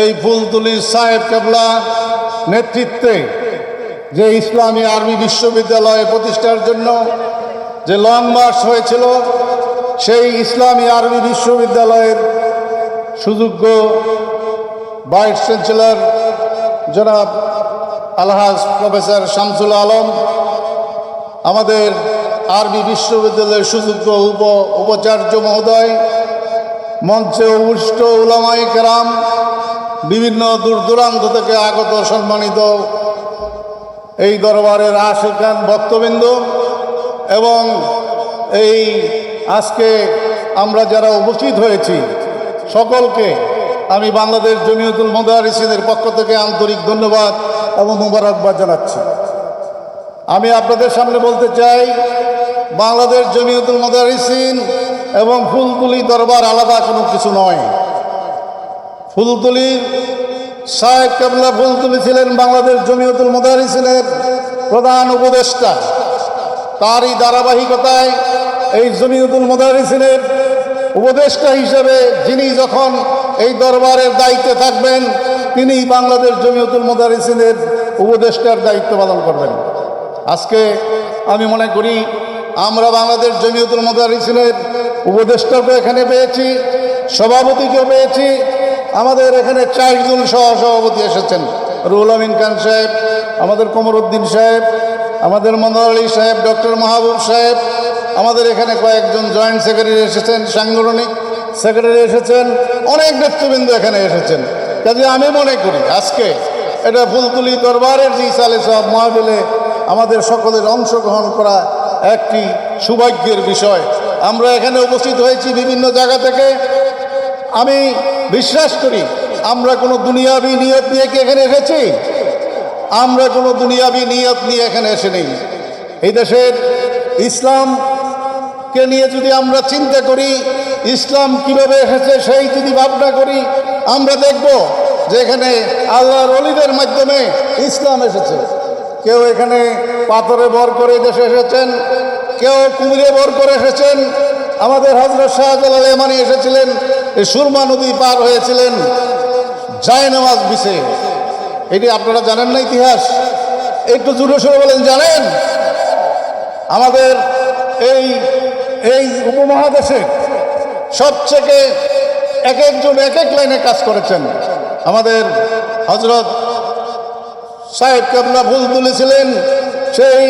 এই ফুলতুলি সাহেব কেবলা নেতৃত্বে যে ইসলামী আর্মি বিশ্ববিদ্যালয় প্রতিষ্ঠার জন্য যে লং মার্চ হয়েছিল, সেই ইসলামী আর্মি বিশ্ববিদ্যালয়ের সুযোগ্য ভাইস চ্যান্সেলর জনাব আলহাজ প্রফেসর শামসুল আলম, আমাদের আরবি বিশ্ববিদ্যালয়ের সুযোগ্য উপ উপাচার্য মহোদয়, মঞ্চে উপৃষ্ট উলামাই কেরাম বিভিন্ন দূর দূরান্ত থেকে আগত সম্মানিত এই দরবারের আশেখান ভক্তবৃন্দ এবং এই আজকে আমরা যারা উপস্থিত হয়েছি, সকলকে আমি বাংলাদেশ জমিয়তুল মোদারিসিনের পক্ষ থেকে আন্তরিক ধন্যবাদ এবং মুবারকবাদ জানাচ্ছি। আমি আপনাদের সামনে বলতে চাই, বাংলাদেশ জমিয়তুল মোদারিসিন এবং ফুলতুলি দরবার আলাদা কোনো কিছু নয়। ফুলতুলি সাহেব কাবলা ফুলতুলি ছিলেন বাংলাদেশ জমিয়তুল মোদারিসিনের প্রধান উপদেষ্টা। তারই ধারাবাহিকতায় এই জমিয়তুল মোদারিসিনের উপদেষ্টা হিসেবে যিনি যখন এই দরবারের দায়িত্বে থাকবেন, তিনি বাংলাদেশ জমিয়তুল মোদারিসিনের উপদেষ্টার দায়িত্ব পালন করবেন। আজকে আমি মনে করি, আমরা বাংলাদেশ জমিয়তুল মোদারিসিনের উপদেষ্টাকে এখানে পেয়েছি, সভাপতিকেও পেয়েছি আমাদের এখানে চারজন সহ সভাপতি এসেছেন। রুহুল আমিন খান সাহেব, আমাদের কমরুদ্দিন সাহেব, আমাদের মনোহর আলী সাহেব, ডক্টর মাহবুব সাহেব, আমাদের এখানে কয়েকজন জয়েন্ট সেক্রেটারি এসেছেন, সাংগঠনিক সেক্রেটারি এসেছেন, অনেক নেতৃবৃন্দ এখানে এসেছেন। কাজে আমি মনে করি আজকে এটা ফুলতুলি দরবারের যে সালে সব মহাবিলে আমাদের সকলের অংশগ্রহণ করা একটি সৌভাগ্যের বিষয়। আমরা এখানে উপস্থিত হয়েছি বিভিন্ন জায়গা থেকে আমি বিশ্বাস করি, আমরা কোনো দুনিয়াবি নিয়ত নিয়ে কি এখানে এসেছি? আমরা কোনো দুনিয়াবি নিয়ত নিয়ে এখানে এসে নেই এই দেশের ইসলামকে নিয়ে যদি আমরা চিন্তা করি, ইসলাম কীভাবে এসেছে সেই যদি ভাবনা করি, আমরা দেখব যে এখানে আল্লাহর অলিদের মাধ্যমে ইসলাম এসেছে। কেউ এখানে পাথরে ভর করে দেশে এসেছেন, কেউ কুমিরে ভর করে এসেছেন আমাদের হজরত শাহজালাল এমানি এসেছিলেন সুরমা নদী পার হয়েছিলেন জায়নামাজ বিছে এটি আপনারা জানেন না ইতিহাস? একটু জুড়ে সুরে বলেন, জানেন? আমাদের এই এই উপমহাদেশে সবথেকে এক একজন এক এক লাইনে কাজ করেছেন। আমাদের হজরত সাহেব কাবলা ফুল তুলেছিলেন, সেই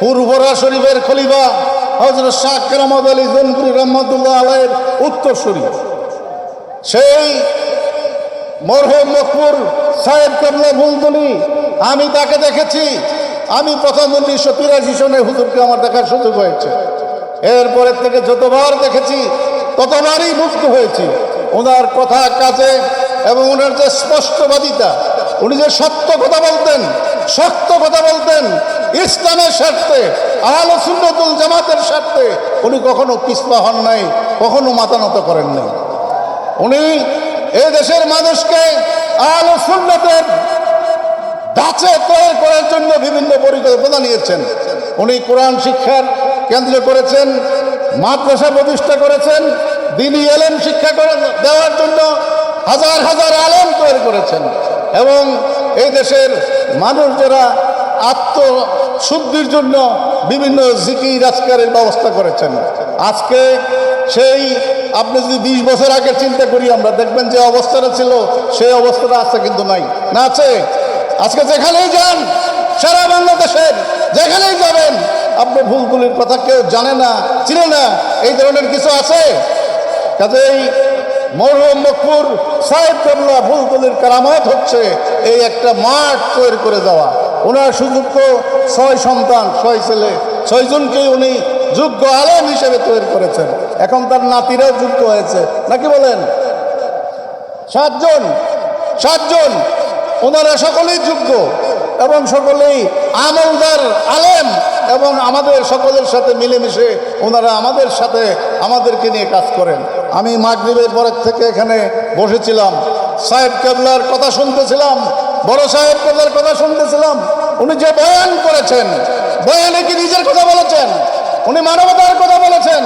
হুরভরা শরীফের খলিফা হজরত শাহ কেরামত আলী জনপুরি রহমতুল্লাহ আলাইয়ের উত্তরসূরি। সেই মরহম মকবুর সাহেব কাবলা ফুলতুলি আমি তাকে দেখেছি। আমি প্রথম উনিশশো তিরাশি সনে হুজুরকে আমার দেখার সুযোগ হয়েছে। এরপরের থেকে যতবার দেখেছি, ততবারই মুক্ত হয়েছি। ওনার কথা কাজে এবং ওনার যে স্পষ্টবাদিতা উনি যে সত্য কথা বলতেন শক্ত কথা বলতেন, ইসলামের স্বার্থে, আহল সুন্নতুল জামাতের স্বার্থে, উনি কখনো পিছপা হন নাই, কখনো মাথা নত করেন নাই। উনি এ দেশের মানুষকে আহল সুন্নতের ধাঁচে তৈরি করার জন্য বিভিন্ন পরিকল্পনা নিয়েছেন। উনি কোরআন শিক্ষার কেন্দ্র করেছেন, মাদ্রাসা প্রতিষ্ঠা করেছেন, দিনী এলেম শিক্ষা দেওয়ার জন্য হাজার হাজার আলেম তৈরি করেছেন। এবং এই দেশের মানুষ যারা আত্মশুদ্ধির জন্য বিভিন্ন জিকি রাজকারের ব্যবস্থা করেছেন। আজকে সেই আপনি যদি বিশ বছর আগে চিন্তা করি, আমরা দেখবেন যে অবস্থাটা ছিল, সেই অবস্থাটা আছে কিন্তু নাই। না আছে? আজকে যেখানেই যান, সারা বাংলাদেশের যেখানেই যাবেন, আপনি ভুলগুলির কথা কেউ জানে না, চিনে না। এই ধরনের কিছু আছে? কাজেই মরহম মকবুর সাহেব কাবলা ভুলগুলির কারামত হচ্ছে, এই একটা মাঠ তৈরি করে দেওয়া। ওনার সুযোগ্য ছয় সন্তান, ছয় ছেলে ছয়জনকেই উনি যোগ্য আলেম হিসেবে তৈরি করেছেন। এখন তার নাতিরাও যুক্ত হয়েছে। নাকি বলেন? সাতজন সাতজন ওনারা সকলেই যোগ্য এবং সকলেই আমলদার, আলেম। এবং আমাদের সকলের সাথে মিলেমিশে ওনারা আমাদের সাথে আমাদেরকে নিয়ে কাজ করেন। আমি মাগরীবের পরের থেকে এখানে বসেছিলাম। সাহেব কেবলার কথা শুনতেছিলাম। বড় সাহেব কেবলার কথা শুনতেছিলাম। উনি যে বয়ান করেছেন, বয়ানে কি নিজের কথা বলেছেন? উনি মানবতার কথা বলেছেন।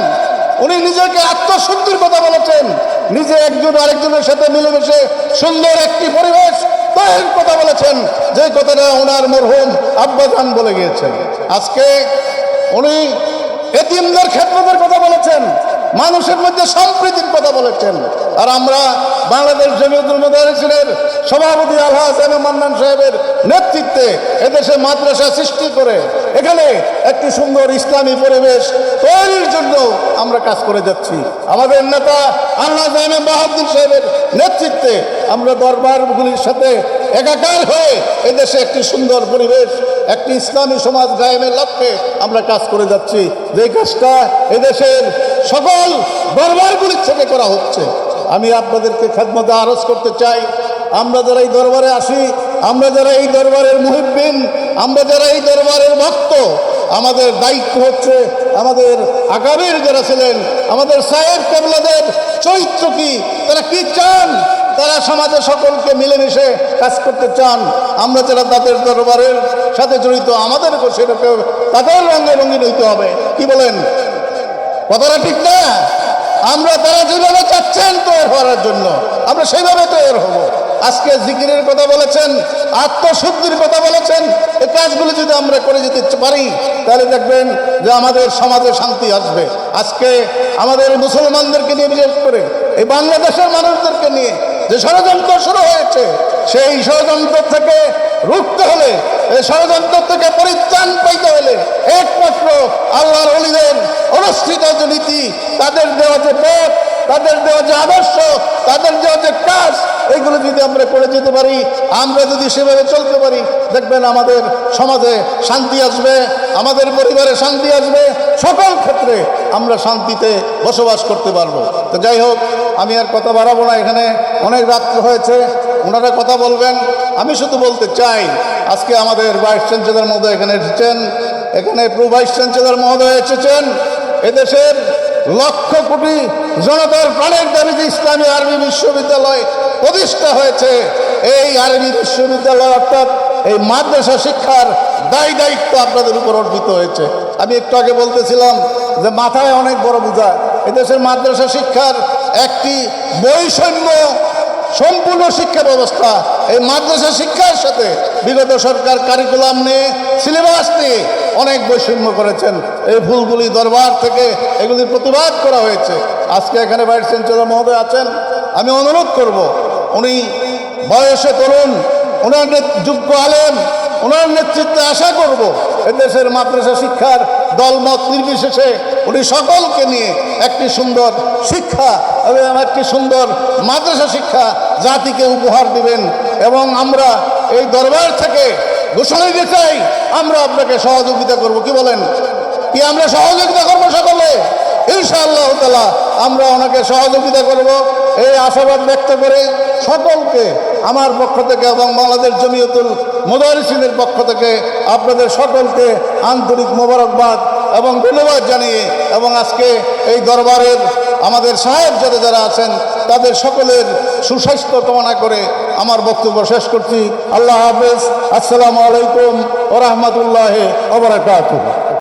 উনি নিজেকে আত্মশুদ্ধির কথা বলেছেন। নিজে একজন আরেকজনের সাথে মিলেমিশে সুন্দর একটি পরিবেশ তৈরির কথা বলেছেন। যে কথাটা ওনার মরহুম আব্বা খান বলে গিয়েছেন। আজকে উনি এতিমদের ক্ষেত্রদের কথা বলেছেন। মানুষের মধ্যে সম্প্রীতির কথা বলেছেন। আর আমরা বাংলাদেশ জমিয়তুল মুদারিসিনের সভাপতি আল্লাহ হাসান মান্নান সাহেবের নেতৃত্বে এদেশে মাদ্রাসা সৃষ্টি করে এখানে একটি সুন্দর ইসলামী পরিবেশ তৈরির জন্য আমরা কাজ করে যাচ্ছি। আমাদের নেতা আল্লাহ জাহান বাহাদুর সাহেবের নেতৃত্বে আমরা দরবারগুলির সাথে একাকার হয়ে এদেশে একটি সুন্দর পরিবেশ, একটি ইসলামী সমাজ গায়েমের লক্ষ্যে আমরা কাজ করে যাচ্ছি। যে কাজটা এদেশের সকল দরবারগুলির থেকে করা হচ্ছে। আমি আপনাদেরকে খেদমতে আরজ করতে চাই। আমরা যারা এই দরবারে আসি, আমরা যারা এই দরবারের মুহিব্বিন, আমরা যারা এই দরবারের ভক্ত, আমাদের দায়িত্ব হচ্ছে আমাদের আগামীর যারা ছিলেন, আমাদের সাহেব কেবলাদের চরিত্র কি, তারা কি চান? তারা সমাজে সকলকে মিলেমিশে কাজ করতে চান। আমরা যারা তাদের দরবারের সাথে জড়িত, আমাদেরকেও সেরকম তাদের রঙে রঙিন হইতে হবে। কি বলেন? কথাটা ঠিক না? আমরা তারা যেভাবে চাচ্ছেন তৈরি হওয়ার জন্য, আমরা সেইভাবে তৈরি হব। আজকে জিকিরের কথা বলেছেন, আত্মশুদ্ধির কথা বলেছেন, এই কাজগুলো যদি আমরা করে যেতে পারি, তাহলে দেখবেন যে আমাদের সমাজে শান্তি আসবে। আজকে আমাদের মুসলমানদেরকে নিয়ে, বিশেষ করে এই বাংলাদেশের মানুষদেরকে নিয়ে যে ষড়যন্ত্র শুরু হয়েছে সেই ষড়যন্ত্র থেকে রুখতে হলে, এই ষড়যন্ত্র থেকে পরিত্রাণ পাইতে হলে একমাত্র আল্লাহর অলিদের অনুষ্ঠিত যে নীতি, তাদের দেওয়া যে পথ, তাদের দেওয়া যে আদর্শ, তাদের দেওয়া যে কাজ এইগুলো যদি আমরা করে যেতে পারি, আমরা যদি সেভাবে চলতে পারি, দেখবেন আমাদের সমাজে শান্তি আসবে, আমাদের পরিবারে শান্তি আসবে সকল ক্ষেত্রে আমরা শান্তিতে বসবাস করতে পারব। তো যাই হোক, আমি আর কথা বাড়াবো না। এখানে অনেক রাত্র হয়েছে, ওনারা কথা বলবেন। আমি শুধু বলতে চাই, আজকে আমাদের ভাইস চ্যান্সেলর মহোদয় এখানে এসেছেন। এখানে প্রো ভাইস চ্যান্সেলর মহোদয় এসেছেন। এদেশের লক্ষ কোটি জনতার প্রাণের দাবিতে ইসলামী আরবি বিশ্ববিদ্যালয় প্রতিষ্ঠা হয়েছে। এই আরবি বিশ্ববিদ্যালয় অর্থাৎ এই মাদ্রাসা শিক্ষার দায় দায়িত্ব আপনাদের উপর অর্পিত হয়েছে। আমি একটু আগে বলতেছিলাম যে মাথায় অনেক বড় বোঝা, এদেশের মাদ্রাসা শিক্ষার একটি বৈষম্য সম্পূর্ণ শিক্ষা ব্যবস্থা। এই মাদ্রাসা শিক্ষার সাথে বিগত সরকার কারিকুলাম নিয়ে সিলেবাস নিয়ে অনেক বৈষম্য করেছেন। এই ভুলগুলি দরবার থেকে এগুলির প্রতিবাদ করা হয়েছে। আজকে এখানে ভাইস চ্যান্সেলর মহোদয় আছেন। আমি অনুরোধ করব, উনি বয়সে তরুণ ওনার যোগ্য আলেম, ওনার নেতৃত্বে আশা করব এদেশের মাদ্রাসা শিক্ষার দলমত নির্বিশেষে উনি সকলকে নিয়ে একটি সুন্দর শিক্ষা এবং একটি সুন্দর মাদ্রাসা শিক্ষা জাতিকে উপহার দিবেন এবং আমরা এই দরবার থেকে ঘোষণা দিতে চাই, আমরা আপনাকে সহযোগিতা করব। কি বলেন? কি আমরা সহযোগিতা করব সকলে? ইনশাআল্লাহ তালা আমরা ওনাকে সহযোগিতা করব। এই আশাবাদ ব্যক্ত করে সকলকে আমার পক্ষ থেকে এবং বাংলাদেশ জমিয়তুল মুদারিসিনের পক্ষ থেকে আপনাদের সকলকে আন্তরিক মোবারকবাদ এবং ধন্যবাদ জানিয়ে এবং আজকে এই দরবারের আমাদের সাহেব যারা যারা আছেন, তাদের সকলের সুস্বাস্থ্য কামনা করে আমার বক্তব্য শেষ করছি। আল্লাহ হাফেজ। আসসালামু আলাইকুম ও ওবরাকাতুহ